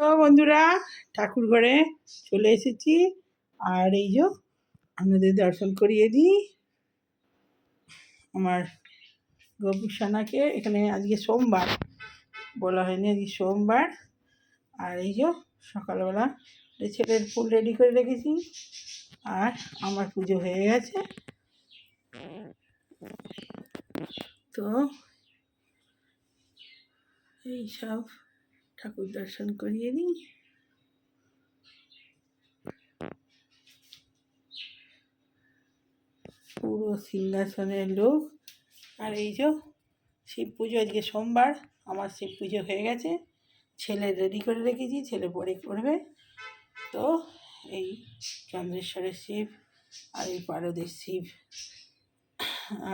তো বন্ধুরা, ঠাকুর ঘরে চলে এসেছি। আর এই যে আপনাদের দর্শন করিয়ে দিই। আমার গোপুসানাকে এখানে আজকে সোমবার বলা হয়নি, আজকে সোমবার। আর এই যে সকালবেলা ছেলের ফুল রেডি করে রেখেছি। আর আমার পুজো হয়ে গেছে। তো এই সব ঠাকুর দর্শন করিয়ে নিই পুরো সিংহাসনের লোক। আর এই যে শিব পুজো, আজকে সোমবার, আমার শিব পুজো হয়ে গেছে। ছেলে রেডি করে রেখেছি, ছেলে পরে করবে। তো এই চন্দ্রেশ্বরের শিব আর এই পারদের শিব।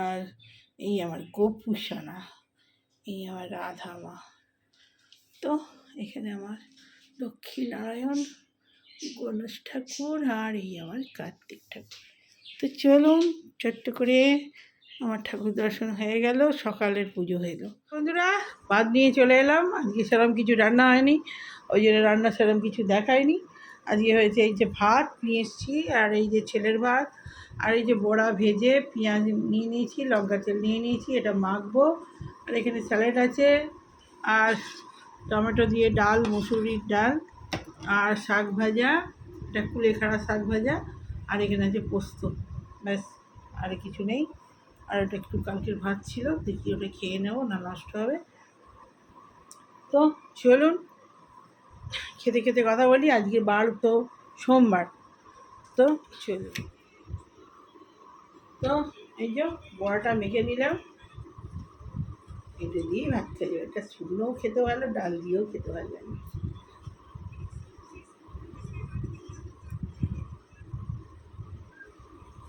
আর এই আমার গোপুসানা, এই আমার রাধা মা। তো এখানে আমার লক্ষ্মী নারায়ণ, গণেশ ঠাকুর আর এই আমার কার্তিক ঠাকুর। তো চলুন ছোট্ট করে আমার ঠাকুর দর্শন হয়ে গেল, সকালের পুজো হয়ে গেল। বন্ধুরা ভাত নিয়ে চলে এলাম। আজকে সেরকম কিছু রান্না হয়নি, ওই জন্য রান্না সেরকম কিছু দেখায়নি আজকে হয়েছে এই যে ভাত নিয়ে এসেছি, আর এই যে ছেলের ভাত, আর এই যে বড়া ভেজে পেঁয়াজ নিয়ে নিয়েছি, লঙ্কা তেল নিয়ে নিয়েছি, এটা মাখবো। আর এখানে স্যালাড আছে, আর টমেটো দিয়ে ডাল, মুসুরির ডাল আর শাক ভাজা, এটা কুলেখাড়া শাক ভাজা আর এখানে আছে পোস্ত। ব্যাস, আর কিছু নেই। আর ওটা একটু কালকের ভাত ছিল, দেখি ওটা খেয়ে নেব, না নষ্ট হবে। তো চলুন, খেতে খেতে কথা বলি, আজকে বার তো সোমবার। তো চলুন। তো এই যে বড়াটা মেখে নিলাম। এটা দিয়েই ভাত খেতে এটা শুকনোও খেতে ভালো, ডাল দিয়েও খেতে ভালো লাগে।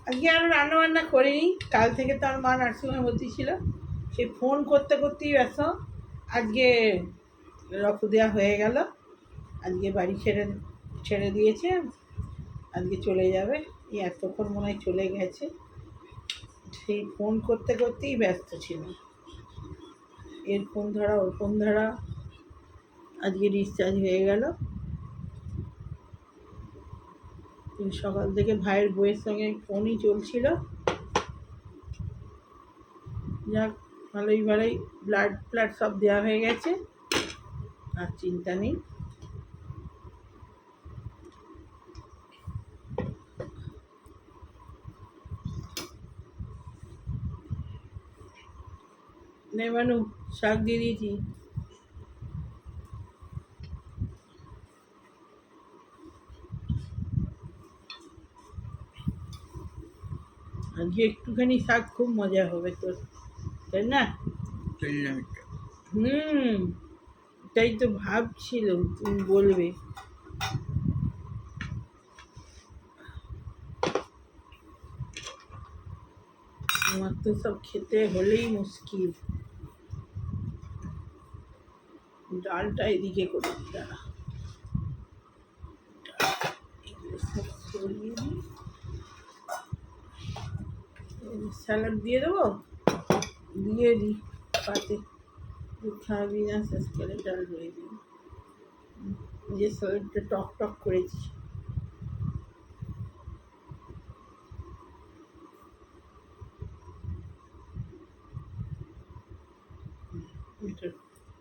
আজকে আরও রান্না বান্না করিনি, কাল থেকে তো আমার মা নার্সিংহোমে ভর্তি ছিল, সে ফোন করতে করতেই ব্যস্ত। আজকে রক্ত দেওয়া হয়ে গেল, আজকে বাড়ি ছেড়ে ছেড়ে দিয়েছে, আজকে চলে যাবে, এই এতক্ষণ মনে হয় চলে গেছে। সেই ফোন করতে করতেই ব্যস্ত ছিল। এর ফোন ধরা, ওর ফোন ধরা? আজকে ডিসচার্জ হয়ে গেল। সকাল থেকে ভাইয়ের বইয়ের সঙ্গে ফোনই চলছিল। যাক, ভালোই ভালোই ব্লাড ফ্লাড সব দেওয়া হয়ে গেছে। আর চিন্তা নেই। নে শাক দিয়ে দিয়েছি। আজকে একটুখানি শাক খুব মজা হবে তোর তাই না? হুম তাই তো ভাবছিলাম তুমি বলবে। আমার তো সব খেতে হলেই মুশকিল। ডালটা এদিকে করে দাঁড়া। দিই স্যালাড দিয়ে দেবো? দিয়ে দিই পাতে। খাবি না শেষ করে ডাল দিয়ে দিই। যে স্যালাডটা টক টক করেছি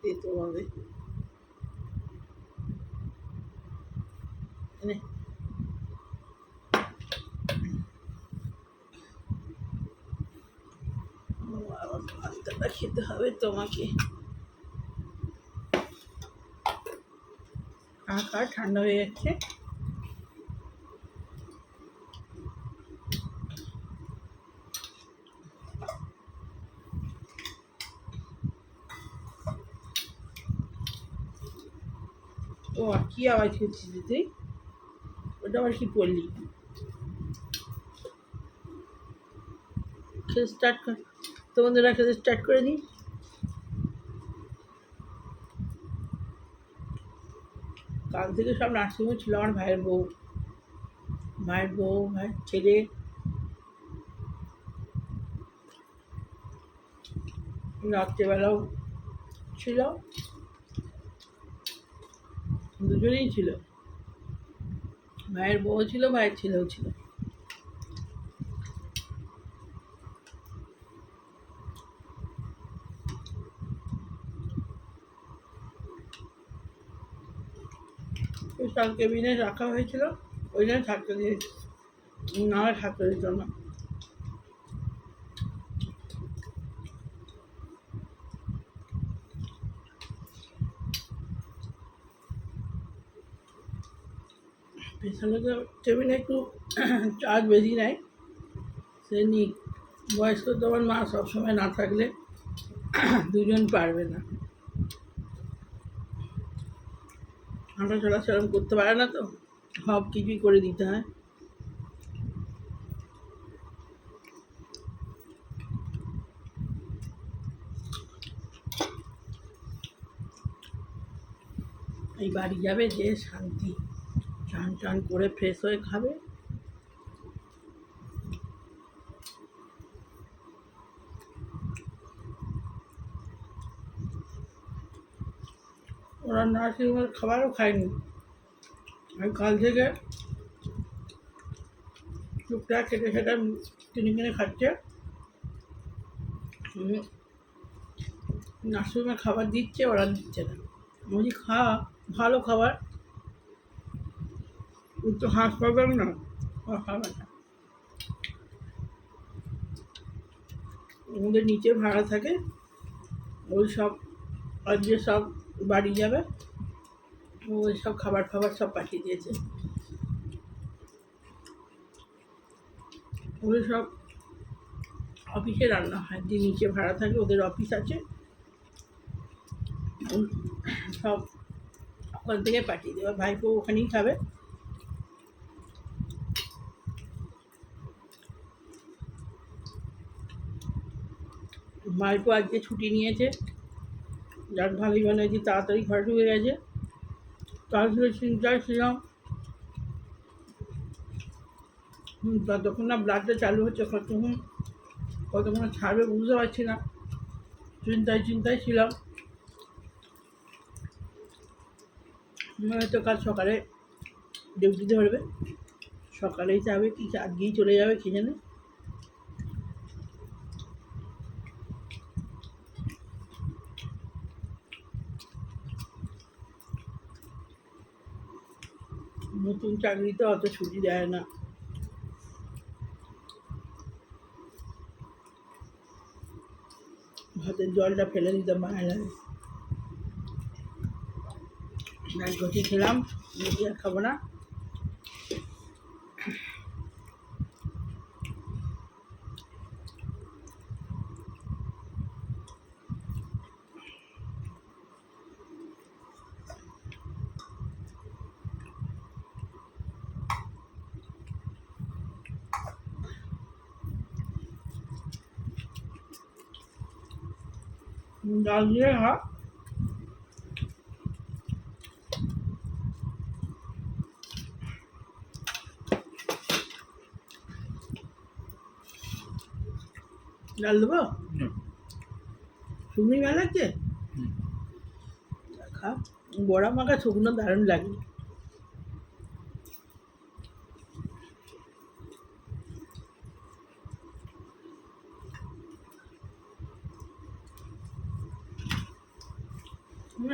দিতে হবে ভাতটা খেতে হবে তোমাকে। খা ঠান্ডা হয়ে যাচ্ছে। ও কি আওয়াজ করছিস তুই? ওটা আবার কি খেতে স্টার্ট কর। তো বন্ধুরা স্টার্ট করে দিই কাল থেকে সব নার্সিংহোমে ছিল আমার ভাইয়ের বউ। ভাইয়ের বউ ভাইয়ের ছেলে। রাত্রেবেলাও ছিল। দুজনেই ছিল। ভাইয়ের বউ ছিল ভাইয়ের ছেলেও ছিল। স্টক কেবিনে রাখা হয়েছিল, ওই জন্য থাকতে দিয়েছি। না থাকতে দিত না। পেছনে টেবিলে একটু চার্জ বেশি নেয়। সে নিক বয়স্ক তোমার মা সবসময় না থাকলে দুজন পারবে না। হাঁটা চলাচল করতে পারে না তো। সব কিছুই করে দিতে হয়। এই বাড়ি যাবে যে শান্তি। চান টান করে ফ্রেশ হয়ে খাবে। ওরা নার্সিংহোমের খাবারও খাইনি। আমি কাল থেকে টুকটাক কেটে সেটা কিনে কিনে খাচ্ছে হুম, নার্সিংহোমের খাবার দিচ্ছে ওরা দিচ্ছে না। বলছি খা ভালো খাবার। তো হাঁস হাসপাতাল না ওরা খাবে না। আমাদের নিচে ভাড়া থাকে ওই সব আর যে সব বাড়ি যাবে। ওই সব খাবার ফাবার সব পাঠিয়ে দিয়েছে। ওই সব অফিসে রান্না হয়। যে নিচে ভাড়া থাকে, ওদের অফিস আছে। সব ওখান থেকে পাঠিয়ে দেবে। ভাইপো ওখানেই খাবে। ভাইপো আজকে ছুটি নিয়েছে। যার ভালোই যে তাড়াতাড়ি ঘরে ঢুকে গেছে। তারপরে চিন্তায় ছিলাম হুম, ততক্ষণ না ব্লাডটা চালু হচ্ছে কতক্ষণ কতক্ষণ ছাড়বে বুঝতে পারছি না। চিন্তায় চিন্তায় ছিলাম। হয়তো কাল সকালে ডিউটি ধরবে। সকালেই যাবে কি আজকেই চলে যাবে কি জানে? নতুন চাকরিতে অত ছুটি দেয় না। ভাতের জলটা ফেলে দিতাম ঘটি খেলাম খাব না। ডাল দিয়ে খা ডাল দেবো শুকনি ভালো লাগছে খা বড়া মাখা শুকনো দারুণ লাগে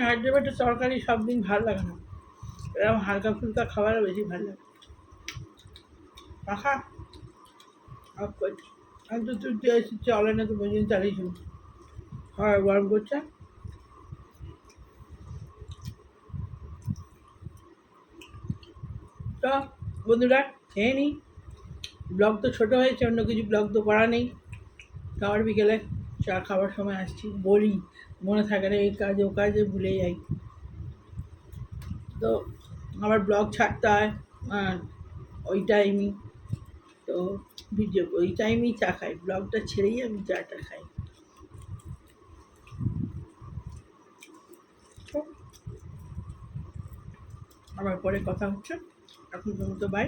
হাইড্রাবাদের তরকারি সব দিন ভালো লাগে না। এরকম হালকা ফুলকা খাবার বেশি ভালো লাগে। পাখা অফ করছি আমি তো তুই চলে না, তো বুঝিনি চালিয়েছ হয়, গরম করছে তো বন্ধুরা, খেয়ে নিই ব্লগ তো ছোটো হয়েছে, অন্য কিছু ব্লগ তো করা নেই। খাবার বিকেলে চা খাবার সময় আসছি বলি মনে থাকে না, এই কাজ, ও কাজে ভুলে যাই। তো আমার ব্লগ ছাড়তে হয় ওই টাইমই। তো ভিডিও, ওই টাইমই চা খাই। ব্লগটা ছেড়েই আমি চাটা খাই। আবার পরে কথা হচ্ছে। এখন পর্যন্ত বাই